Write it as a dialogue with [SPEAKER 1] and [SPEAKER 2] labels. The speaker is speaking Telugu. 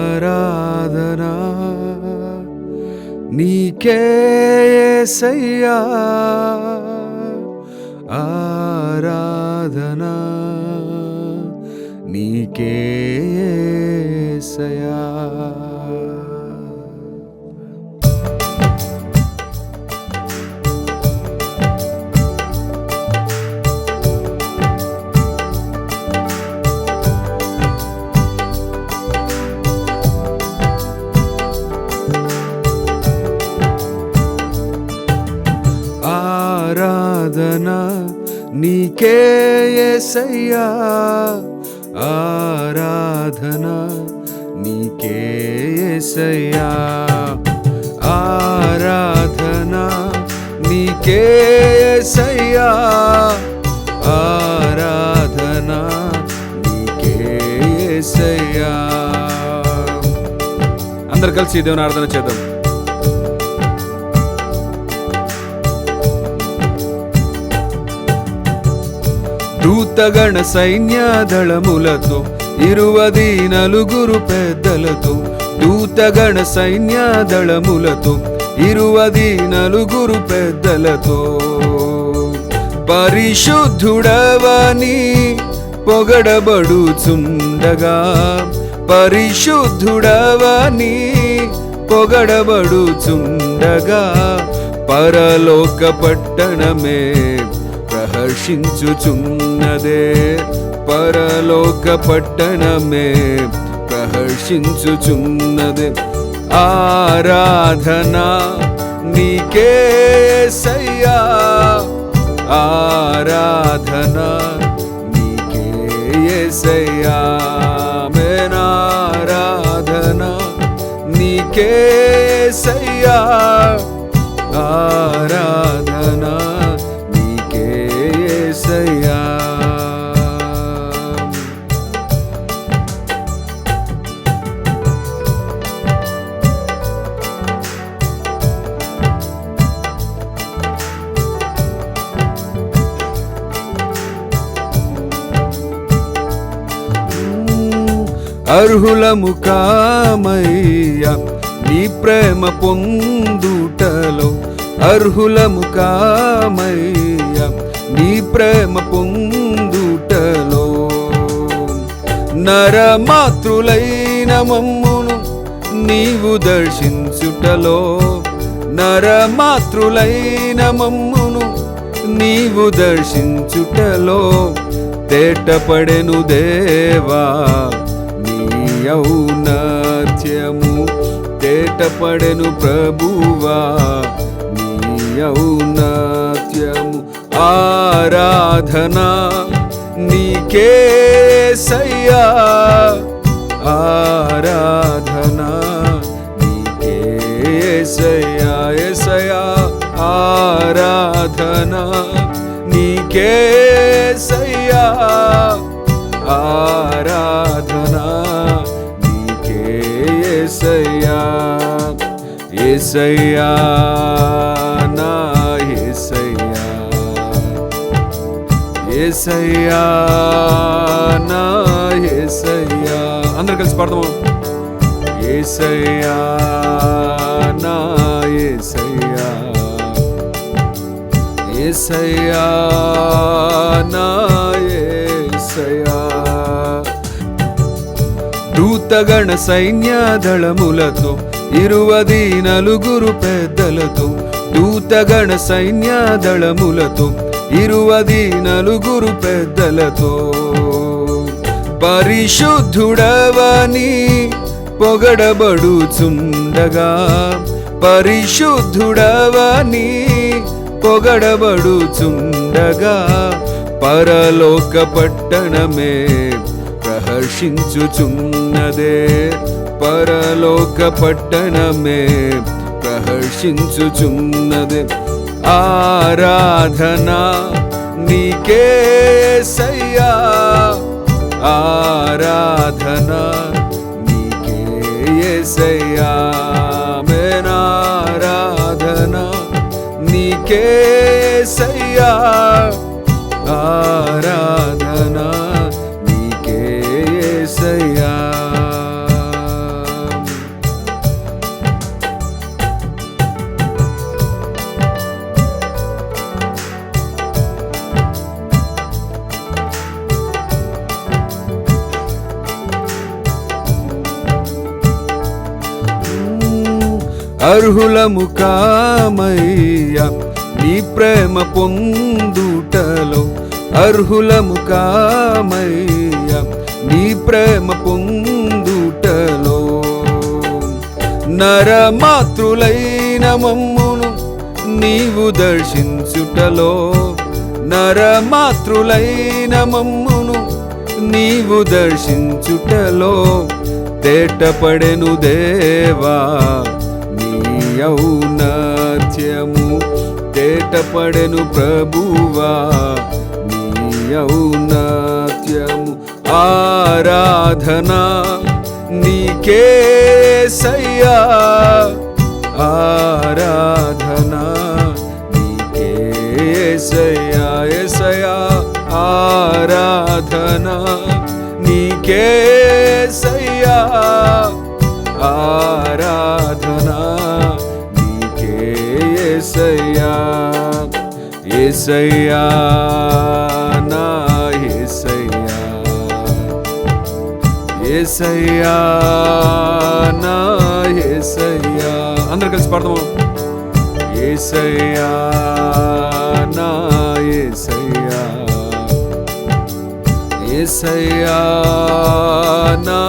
[SPEAKER 1] ఆరాధనా నీకే యేసయ్యా ఆరాధనా నీకే యేసయ్యా ఆరాధన నీకే యేసయ్యా ఆరాధన నీకే యేసయ్యా ఆరాధన నీకే యేసయ్యా అందరు కలిసి దేవుని ఆరాధన చేద్దాం. దూతగణ సైన్యదళములతో ఇరువది నలుగురు పెద్దలతో దూతగణ సైన్యదళములతో ఇరువది నలుగురు పెద్దలతో. పరిశుద్ధుడవని పొగడబడుచుండగా పరిశుద్ధుడవని పొగడబడుచుండగా పరలోక పట్టణమే ప్రహర్షించుచున్నదే పరలోక పట్టణమే ప్రహర్షించుచున్నదే. ఆరాధన నీకే సయ్యా. ఆరాధన నీకే సయ్యా. మేనారాధన నీకే సయ్యా. ఆరాధన అర్హులము కామయ్య నీ ప్రేమ పొందుటలో అర్హులము కామయ్య నీ ప్రేమ పొందుటలో. నరమాతృలైన మమ్మును నీవు దర్శించుటలో నరమాతృలైన మమ్మును నీవు దర్శించుటలో తేటపడెను దేవా. నీ తేటపడెను ప్రభువా. నీ ఔన్నత్యము ఆరాధన నీకే సయ్యా ఆరాధన నీకే సయ్యా ఎసయా ఆరాధన నీకే ఏసయ్యా నా ఏసయ్యా. ఏసయ్యా నా ఏసయ్యా. అందరు కలిసి పాడదాము? ఏసయ్యా నా ఏసయ్యా. ఏసయ్యా నా ఏసయ్యా. దూతగణ సైన్యదళములతో ఇరువది నలుగురు పెద్దలతో దూతగణ సైన్య దళములతో ఇరువది నలుగురు పెద్దలతో. పరిశుద్ధుడవని పొగడబడుచుండగా పరిశుద్ధుడవని పొగడబడుచుండగా పరలోక పట్టణమే ప్రహర్షించుచున్నదే. పరలోక పట్టణమే ప్రహర్షించుచున్నది. ఆరాధన నీకే సయ్యా. ఆరాధన నీకే సయ్యా. మేనారాధన నీకే సయ్యా. అర్హులము కామయ్యా నీ ప్రేమ పొందుటలో అర్హులము కామయ్యా నీ ప్రేమ పొందుటలో. నరమాతృలైన మమ్మును నీవు దర్శించుటలో నరమాతృలైన మమ్మును నీవు దర్శించుటలో తేటపడెను దేవా. నీ తేటపడెను ప్రభువా. నీ ఔన్నత్యము ఆరాధనా. నీకే సయ్యా ఆరాధనా. నీకే సయ్యా ఎసయా ఆరాధనా. నీకే ఏసయ్యా నా ఏసయ్యా. ఏసయ్యా నా ఏసయ్యా. అందరు కలిసి పాడదాము? ఏసయ్యా నా ఏసయ్యా. ఏసయ్యా నా